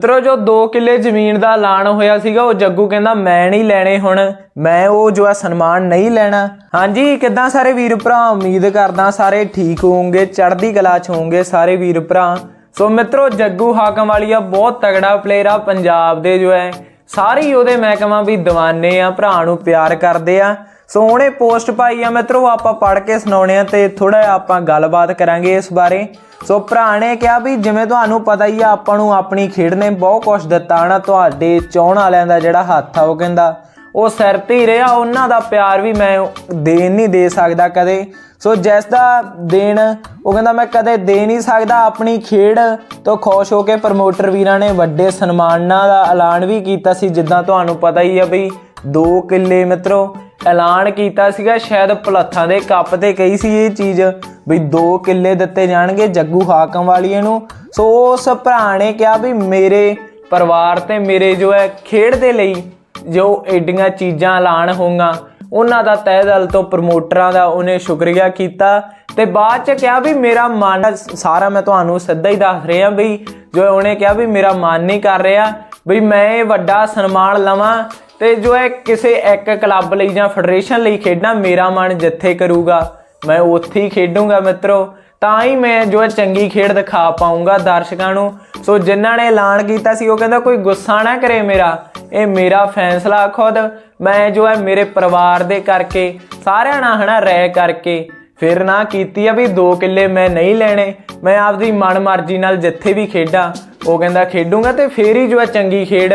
ਮਿੱਤਰੋ, ਜੋ 2 ਕਿੱਲੇ ਜ਼ਮੀਨ ਦਾ ਐਲਾਨ ਹੋਇਆ ਸੀਗਾ, ਉਹ ਜੱਗੂ ਕਹਿੰਦਾ, ਮੈਂ ਨਹੀਂ ਲੈਣੇ ਹੁਣ। ਮੈਂ ਉਹ ਜੋ ਹੈ ਸਨਮਾਨ ਨਹੀਂ ਲੈਣਾ। ਹਾਂਜੀ, ਕਿੱਦਾਂ ਸਾਰੇ ਵੀਰ ਭਰਾ? ਉਮੀਦ ਕਰਦਾ ਸਾਰੇ ਠੀਕ ਹੋਵੋਗੇ, ਚੜ੍ਹਦੀ ਕਲਾ ਚ ਹੋਵੋਗੇ ਸਾਰੇ ਵੀਰ ਭਰਾ। ਸੋ ਮਿੱਤਰੋ, ਜੱਗੂ ਹਾਕਮ ਵਾਲੀ ਆ ਬਹੁਤ ਤਗੜਾ ਪਲੇਅਰ ਆ, ਪੰਜਾਬ ਦੇ ਜੋ ਹੈ। ਸਾਰੇ ਹੀ ਉਹਦੇ ਮੈਂ ਕਹਾਂ ਵੀ دیਵਾਨੇ ਆ, ਭਰਾ ਨੂੰ ਪਿਆਰ ਕਰਦੇ ਆ। ਸੋ ਉਹਨੇ ਪੋਸਟ ਪਾਈ ਆ, ਮਿੱਤਰੋ, ਆਪਾਂ ਪੜ੍ਹ ਕੇ ਸੁਣਾਉਣੇ ਆ ਤੇ ਥੋੜਾ ਆਪਾਂ ਗੱਲਬਾਤ ਕਰਾਂਗੇ ਇਸ ਬਾਰੇ। ਸੋ ਭਰਾ ਨੇ ਕਿਹਾ ਵੀ ਜਿਵੇਂ ਤੁਹਾਨੂੰ ਪਤਾ ਹੀ ਆ, ਆਪਾਂ ਨੂੰ ਆਪਣੀ ਖੇਡ ਨੇ ਬਹੁਤ ਕੁਝ ਦਿੱਤਾ ਨਾ ਤੁਹਾਡੇ ਚਾਹਣ ਵਾਲਿਆਂ ਦਾ ਜਿਹੜਾ ਹੱਥ ਆ ਉਹ ਕਹਿੰਦਾ। ਉਹ ਸਿਰ ਤੇ ਹੀ ਰਿਹਾ ਉਹਨਾਂ ਦਾ ਪਿਆਰ ਵੀ ਮੈਂ ਦੇ ਨਹੀਂ ਦੇ ਸਕਦਾ ਕਦੇ। ਸੋ ਜਿਸ ਦਾ ਦੇਣ, ਉਹ ਕਹਿੰਦਾ, ਮੈਂ ਕਦੇ ਦੇ ਨਹੀਂ ਸਕਦਾ। ਆਪਣੀ ਖੇਡ ਤੋਂ ਖੁਸ਼ ਹੋ ਕੇ ਪ੍ਰਮੋਟਰ ਵੀਰਾਂ ਨੇ ਵੱਡੇ ਸਨਮਾਨਾਂ ਦਾ ਐਲਾਨ ਵੀ ਕੀਤਾ ਸੀ। ਜਿੱਦਾਂ ਤੁਹਾਨੂੰ ਪਤਾ ਹੀ ਆ ਬਈ 2 ਕਿੱਲੇ ਮਿੱਤਰੋ, ਐਲਾਨ ਕੀਤਾ ਸੀਗਾ। ਸ਼ਾਇਦ ਭਲੱਥਾਂ ਦੇ ਕੱਪ ਤੇ ਕਹੀ ਸੀ ਇਹ ਚੀਜ਼ ਵੀ 2 ਕਿੱਲੇ ਦਿੱਤੇ ਜਾਣਗੇ ਜੱਗੂ ਹਾਕਮ ਵਾਲੀਏ ਨੂੰ। ਸੋ ਉਸ ਭਰਾ ਨੇ ਕਿਹਾ ਵੀ ਮੇਰੇ ਪਰਿਵਾਰ ਤੇ ਮੇਰੇ ਜੋ ਹੈ, ਖੇਡ ਦੇ ਲਈ ਜੋ ਐਡੀਆਂ ਚੀਜ਼ਾਂ ਐਲਾਨ ਹੋਈਆਂ ਉਹਨਾਂ ਦਾ ਤਹਿ ਦਿਲ ਤੋਂ ਪ੍ਰਮੋਟਰਾਂ ਦਾ ਉਹਨੇ ਸ਼ੁਕਰੀਆ ਕੀਤਾ ਤੇ ਬਾਅਦ ਚ ਕਿਹਾ ਵੀ ਮੇਰਾ ਮਨ, ਸਾਰਾ ਮੈਂ ਤੁਹਾਨੂੰ ਸਿੱਧਾ ਹੀ ਦੱਸ ਰਿਹਾ ਵੀ ਜੋ ਉਹਨੇ ਕਿਹਾ ਵੀ ਮੇਰਾ ਮਨ ਨਹੀਂ ਕਰ ਰਿਹਾ, ਵੀ ਮੈਂ ਇਹ ਵੱਡਾ ਸਨਮਾਨ ਲਵਾਂ ਤੇ ਜੋ ਹੈ ਕਿਸੇ ਇੱਕ ਕਲੱਬ ਲਈ ਜਾਂ ਫੈਡਰੇਸ਼ਨ ਲਈ ਖੇਡਣਾ ਮੇਰਾ ਮਨ ਜਿੱਥੇ ਕਰੂਗਾ, ਮੈਂ ਉੱਥੇ ਹੀ ਖੇਡੂੰਗਾ ਮਿੱਤਰੋ। ਤਾਂ ਹੀ ਮੈਂ ਜੋ ਹੈ ਚੰਗੀ ਖੇਡ ਦਿਖਾ ਪਾਉਂਗਾ ਦਰਸ਼ਕਾਂ ਨੂੰ। ਸੋ ਜਿਨ੍ਹਾਂ ਨੇ ਐਲਾਨ ਕੀਤਾ ਸੀ, ਉਹ ਕਹਿੰਦਾ, ਕੋਈ ਗੁੱਸਾ ਨਾ ਕਰੇ ਮੇਰਾ। ਇਹ ਮੇਰਾ ਫੈਸਲਾ ਖੁਦ। ਮੈਂ ਜੋ ਹੈ ਮੇਰੇ ਪਰਿਵਾਰ ਦੇ ਕਰਕੇ, ਸਾਰਿਆਂ ਨਾਲ, ਹਨਾ ਰਹਿ ਕਰਕੇ ਫਿਰ ਨਾ ਕੀਤੀ ਆ ਵੀ 2 ਕਿੱਲੇ ਮੈਂ ਨਹੀਂ ਲੈਣੇ। ਮੈਂ ਆਪਦੀ ਮਨਮਰਜ਼ੀ ਨਾਲ ਜਿੱਥੇ ਵੀ ਖੇਡਾਂ, ਉਹ ਕਹਿੰਦਾ, ਖੇਡੂੰਗਾ ਤੇ ਫੇਰ ਹੀ ਜੋ ਹੈ ਚੰਗੀ ਖੇਡ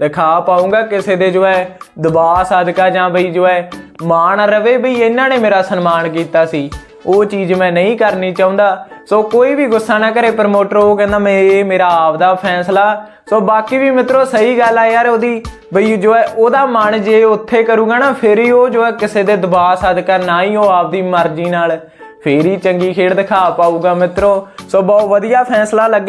ਦਿਖਾ ਪਾਉਂਗਾ ਕਿਸੇ ਦੇ ਜੋ ਹੈ ਦਬਾਅ, ਸਦਕਾ ਜਾਂ ਬਈ ਜੋ ਹੈ ਮਾਣ ਰਵੇ, ਬਈ ਇਹਨਾਂ ਨੇ ਮੇਰਾ ਸਨਮਾਨ ਕੀਤਾ ਸੀ। ਉਹ ਚੀਜ਼ ਮੈਂ ਨਹੀਂ ਕਰਨੀ ਚਾਹੁੰਦਾ। ਸੋ ਕੋਈ ਵੀ ਗੁੱਸਾ ਨਾ ਕਰੇ ਪ੍ਰਮੋਟਰ ਉਹ ਕਹਿੰਦਾ ਮੈਂ ਇਹ ਮੇਰਾ ਆਪਦਾ ਫੈਸਲਾ। ਸੋ ਬਾਕੀ ਵੀ ਮਿੱਤਰੋ, ਸਹੀ ਗੱਲ ਆ ਯਾਰ ਉਹਦੀ। ਬਈ ਜੋ ਹੈ, ਉਹਦਾ ਮਨ ਜੇ ਉੱਥੇ ਕਰੂਗਾ ਨਾ, ਫਿਰ ਹੀ ਉਹ ਜੋ ਹੈ ਕਿਸੇ ਦੇ ਦਬਾਅ ਸਦਕਾ, ਨਾ ਹੀ ਉਹ ਆਪਦੀ ਮਰਜ਼ੀ ਨਾਲ। ਫੇਰ ਹੀ ਚੰਗੀ ਖੇਡ ਦਿਖਾ ਪਾਊਗਾ ਮਿੱਤਰੋ। ਸੋ ਬਹੁਤ ਵਧੀਆ ਫੈਸਲਾ ਲੱਗ